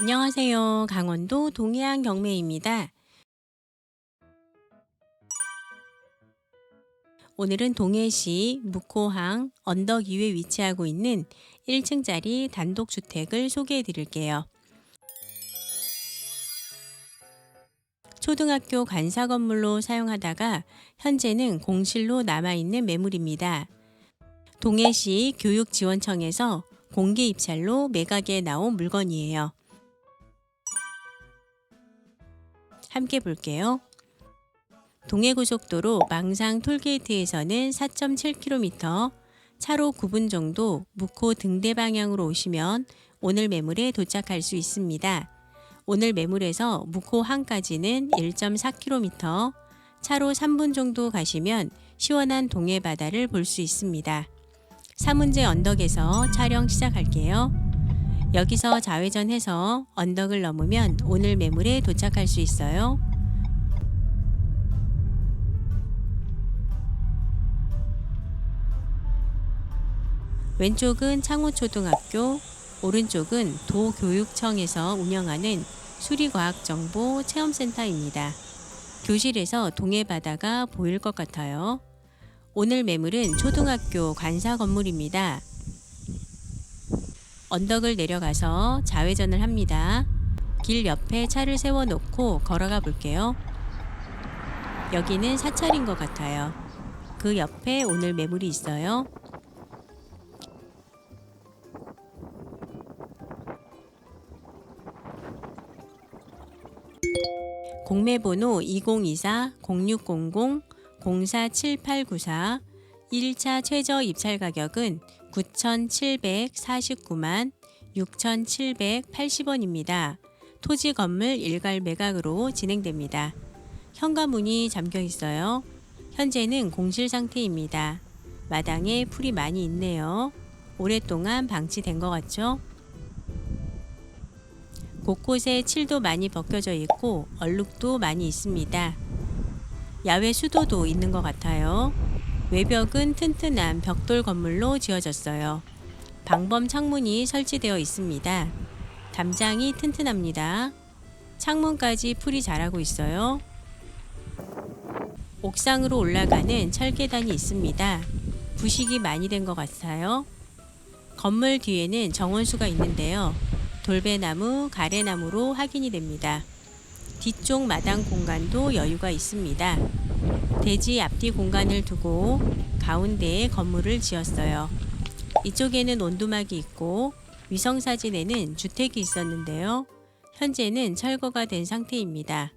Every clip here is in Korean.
안녕하세요. 강원도 동해안 경매입니다. 오늘은 동해시 묵호항 언덕 위에 위치하고 있는 1층짜리 단독주택을 소개해 드릴게요. 초등학교 관사 건물로 사용하다가 현재는 공실로 남아있는 매물입니다. 동해시 교육지원청에서 공개 입찰로 매각에 나온 물건이에요. 함께 볼게요. 동해고속도로 망상 톨게이트에서는 4.7km, 차로 9분 정도 묵호 등대 방향으로 오시면 오늘 매물에 도착할 수 있습니다. 오늘 매물에서 묵호항까지는 1.4km, 차로 3분 정도 가시면 시원한 동해 바다를 볼 수 있습니다. 사문제 언덕에서 촬영 시작할게요. 여기서 좌회전해서 언덕을 넘으면 오늘 매물에 도착할 수 있어요. 왼쪽은 창호초등학교, 오른쪽은 도교육청에서 운영하는 수리과학정보 체험센터입니다. 교실에서 동해바다가 보일 것 같아요. 오늘 매물은 초등학교 관사 건물입니다. 언덕을 내려가서 좌회전을 합니다. 길 옆에 차를 세워놓고 걸어가 볼게요. 여기는 사찰인 것 같아요. 그 옆에 오늘 매물이 있어요. 공매번호 2024-0600-047894 1차 최저 입찰 가격은 9,749만 6,780원입니다. 토지 건물 일괄 매각으로 진행됩니다. 현관문이 잠겨 있어요. 현재는 공실 상태입니다. 마당에 풀이 많이 있네요. 오랫동안 방치된 것 같죠? 곳곳에 칠도 많이 벗겨져 있고 얼룩도 많이 있습니다. 야외 수도도 있는 것 같아요. 외벽은 튼튼한 벽돌 건물로 지어졌어요. 방범 창문이 설치되어 있습니다. 담장이 튼튼합니다. 창문까지 풀이 자라고 있어요. 옥상으로 올라가는 철계단이 있습니다. 부식이 많이 된 것 같아요. 건물 뒤에는 정원수가 있는데요. 돌배나무, 가래나무로 확인이 됩니다. 뒤쪽 마당 공간도 여유가 있습니다. 대지 앞뒤 공간을 두고 가운데에 건물을 지었어요. 이쪽에는 온두막이 있고 위성 사진에는 주택이 있었는데요. 현재는 철거가 된 상태입니다.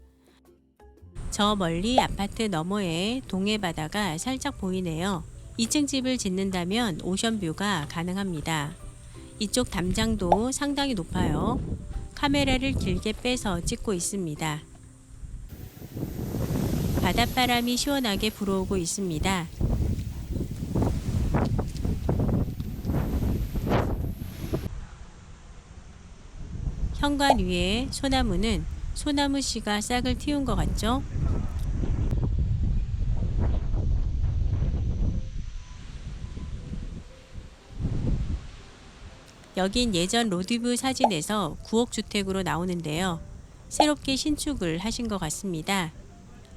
저 멀리 아파트 너머에 동해 바다가 살짝 보이네요. 2층 집을 짓는다면 오션뷰가 가능합니다. 이쪽 담장도 상당히 높아요. 카메라를 길게 빼서 찍고 있습니다. 바닷바람이 시원하게 불어오고 있습니다. 현관 위에 소나무는 소나무 씨가 싹을 틔운 것 같죠? 여긴 예전 로드뷰 사진에서 9억 주택으로 나오는데요. 새롭게 신축을 하신 것 같습니다.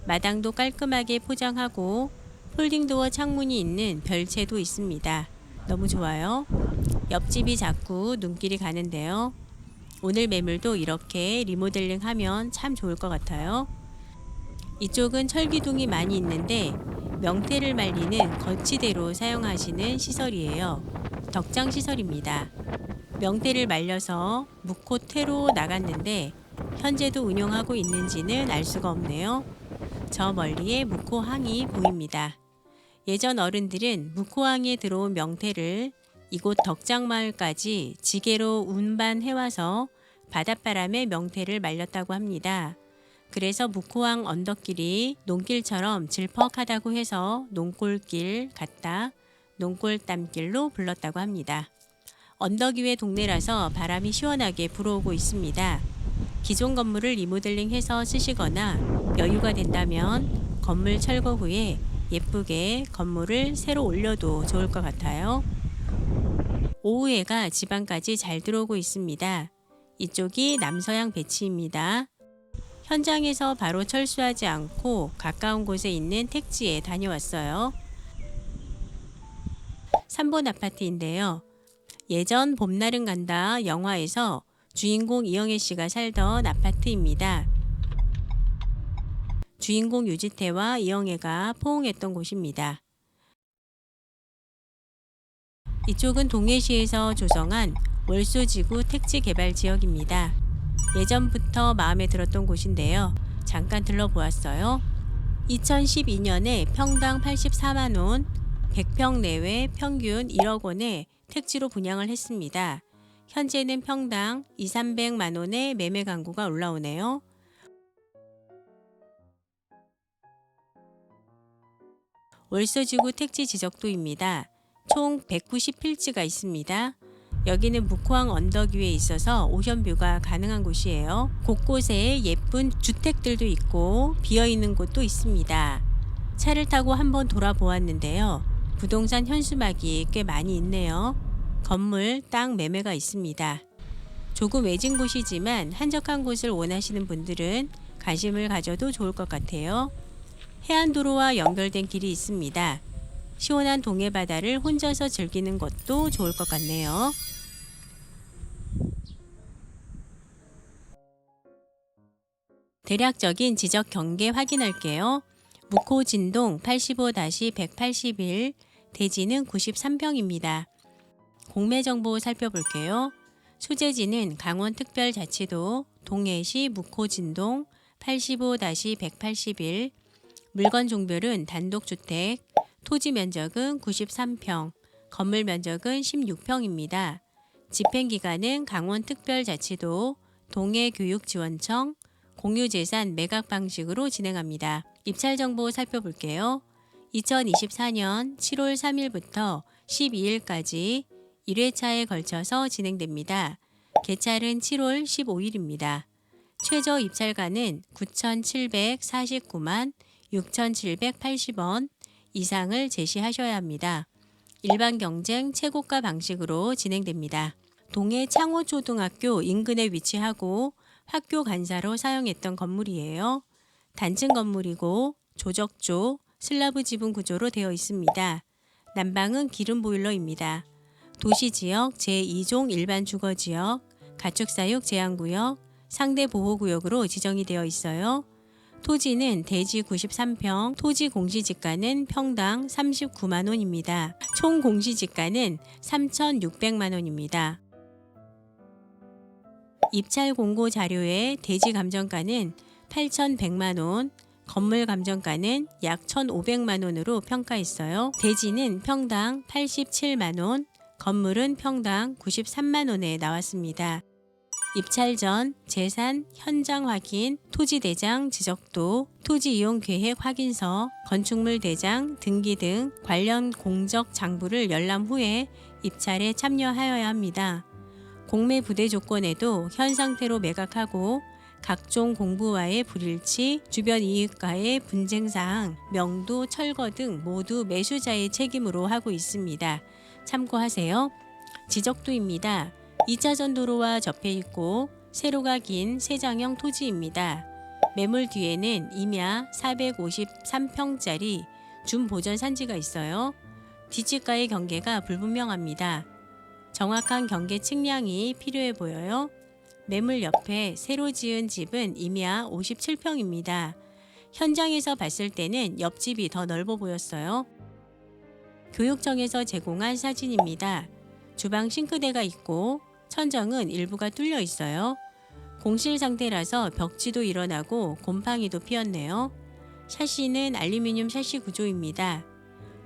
마당도 깔끔하게 포장하고 폴딩도어 창문이 있는 별채도 있습니다. 너무 좋아요. 옆집이 자꾸 눈길이 가는데요. 오늘 매물도 이렇게 리모델링 하면 참 좋을 것 같아요. 이쪽은 철기둥이 많이 있는데 명태를 말리는 거치대로 사용하시는 시설이에요. 덕장 시설입니다. 명태를 말려서 묵호태로 나갔는데 현재도 운영하고 있는지는 알 수가 없네요. 저 멀리에 묵호항이 보입니다. 예전 어른들은 묵호항에 들어온 명태를 이곳 덕장마을까지 지게로 운반해와서 바닷바람에 명태를 말렸다고 합니다. 그래서 묵호항 언덕길이 농길처럼 질퍽하다고 해서 농골길 같다, 농골땀길로 불렀다고 합니다. 언덕 위의 동네라서 바람이 시원하게 불어오고 있습니다. 기존 건물을 리모델링해서 쓰시거나 여유가 된다면 건물 철거 후에 예쁘게 건물을 새로 올려도 좋을 것 같아요. 오후해가 지방까지 잘 들어오고 있습니다. 이쪽이 남서양 배치입니다. 현장에서 바로 철수하지 않고 가까운 곳에 있는 택지에 다녀왔어요. 3번 아파트인데요. 예전 봄날은 간다 영화에서 주인공 이영애 씨가 살던 아파트입니다. 주인공 유지태와 이영애가 포옹했던 곳입니다. 이쪽은 동해시에서 조성한 월소지구 택지 개발 지역입니다. 예전부터 마음에 들었던 곳인데요. 잠깐 들러보았어요. 2012년에 평당 84만 원, 100평 내외 평균 1억 원에 택지로 분양을 했습니다. 현재는 평당 2, 300만 원의 매매 광고가 올라오네요. 월서지구 택지 지적도입니다. 총 190필지가 있습니다. 여기는 묵호항 언덕 위에 있어서 오션뷰가 가능한 곳이에요. 곳곳에 예쁜 주택들도 있고 비어 있는 곳도 있습니다. 차를 타고 한번 돌아보았는데요. 부동산 현수막이 꽤 많이 있네요. 건물, 땅 매매가 있습니다. 조금 외진 곳이지만 한적한 곳을 원하시는 분들은 관심을 가져도 좋을 것 같아요. 해안도로와 연결된 길이 있습니다. 시원한 동해 바다를 혼자서 즐기는 것도 좋을 것 같네요. 대략적인 지적 경계 확인할게요. 묵호 진동 85-181, 대지는 93평입니다. 공매 정보 살펴볼게요. 소재지는 강원특별자치도 동해시 묵호 진동 85-181, 물건 종별은 단독주택, 토지 면적은 93평, 건물 면적은 16평입니다. 집행기관은 강원특별자치도, 동해교육지원청, 공유재산 매각 방식으로 진행합니다. 입찰 정보 살펴볼게요. 2024년 7월 3일부터 12일까지 1회차에 걸쳐서 진행됩니다. 개찰은 7월 15일입니다. 최저 입찰가는 9,749만 6,780원 이상을 제시하셔야 합니다. 일반 경쟁 최고가 방식으로 진행됩니다. 동해 창호초등학교 인근에 위치하고 학교 간사로 사용했던 건물이에요. 단층 건물이고 조적조, 슬라브 지붕 구조로 되어 있습니다. 난방은 기름 보일러입니다. 도시지역 제2종 일반 주거지역, 가축사육 제한구역, 상대 보호구역으로 지정이 되어 있어요. 토지는 대지 93평, 토지 공시지가는 평당 39만 원입니다. 총 공시지가는 3,600만 원입니다. 입찰 공고 자료에 대지 감정가는 8,100만 원, 건물 감정가는 약 1,500만 원으로 평가했어요. 대지는 평당 87만 원, 건물은 평당 93만 원에 나왔습니다. 입찰 전 재산 현장 확인, 토지 대장 지적도, 토지 이용 계획 확인서, 건축물 대장 등기 등 관련 공적 장부를 열람 후에 입찰에 참여하여야 합니다. 공매 부대 조건에도 현 상태로 매각하고 각종 공부와의 불일치, 주변 이익과의 분쟁 사항, 명도, 철거 등 모두 매수자의 책임으로 하고 있습니다. 참고하세요. 지적도입니다. 2차전 도로와 접해 있고 세로가 긴 세장형 토지입니다. 매물 뒤에는 임야 453평짜리 준보전 산지가 있어요. 뒷집과의 경계가 불분명합니다. 정확한 경계 측량이 필요해 보여요. 매물 옆에 새로 지은 집은 임야 57평입니다. 현장에서 봤을 때는 옆집이 더 넓어 보였어요. 교육청에서 제공한 사진입니다. 주방 싱크대가 있고 천정은 일부가 뚫려 있어요. 공실 상태라서 벽지도 일어나고 곰팡이도 피었네요. 샤시는 알루미늄 샤시 구조입니다.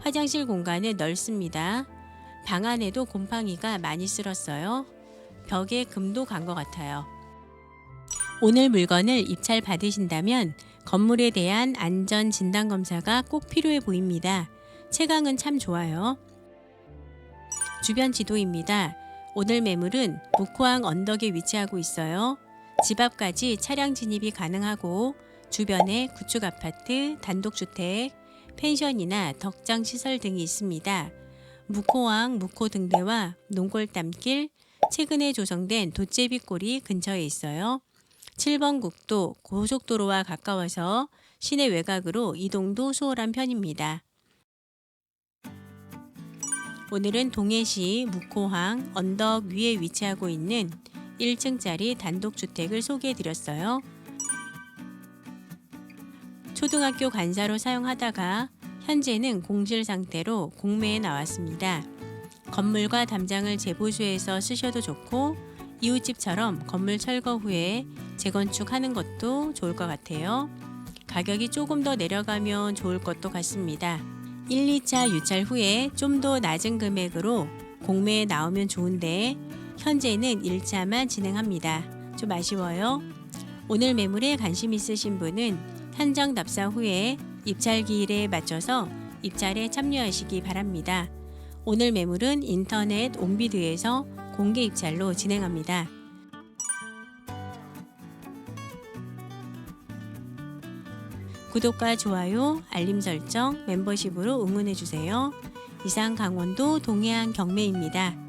화장실 공간은 넓습니다. 방 안에도 곰팡이가 많이 쓸었어요. 벽에 금도 간 것 같아요. 오늘 물건을 입찰 받으신다면 건물에 대한 안전 진단 검사가 꼭 필요해 보입니다. 채광은 참 좋아요. 주변 지도입니다. 오늘 매물은 묵호항 언덕에 위치하고 있어요. 집 앞까지 차량 진입이 가능하고 주변에 구축 아파트, 단독주택, 펜션이나 덕장 시설 등이 있습니다. 묵호항 묵호 등대와 농골담길, 최근에 조성된 돛제비골이 근처에 있어요. 7번 국도 고속도로와 가까워서 시내 외곽으로 이동도 수월한 편입니다. 오늘은 동해시 묵호항 언덕 위에 위치하고 있는 1층짜리 단독주택을 소개해 드렸어요. 초등학교 관사로 사용하다가 현재는 공실 상태로 공매에 나왔습니다. 건물과 담장을 재보수해서 쓰셔도 좋고 이웃집처럼 건물 철거 후에 재건축하는 것도 좋을 것 같아요. 가격이 조금 더 내려가면 좋을 것도 같습니다. 1, 2차 유찰 후에 좀 더 낮은 금액으로 공매에 나오면 좋은데 현재는 1차만 진행합니다. 좀 아쉬워요. 오늘 매물에 관심 있으신 분은 현장 답사 후에 입찰 기일에 맞춰서 입찰에 참여하시기 바랍니다. 오늘 매물은 인터넷 온비드에서 공개 입찰로 진행합니다. 구독과 좋아요, 알림 설정, 멤버십으로 응원해 주세요. 이상 강원도 동해안 경매입니다.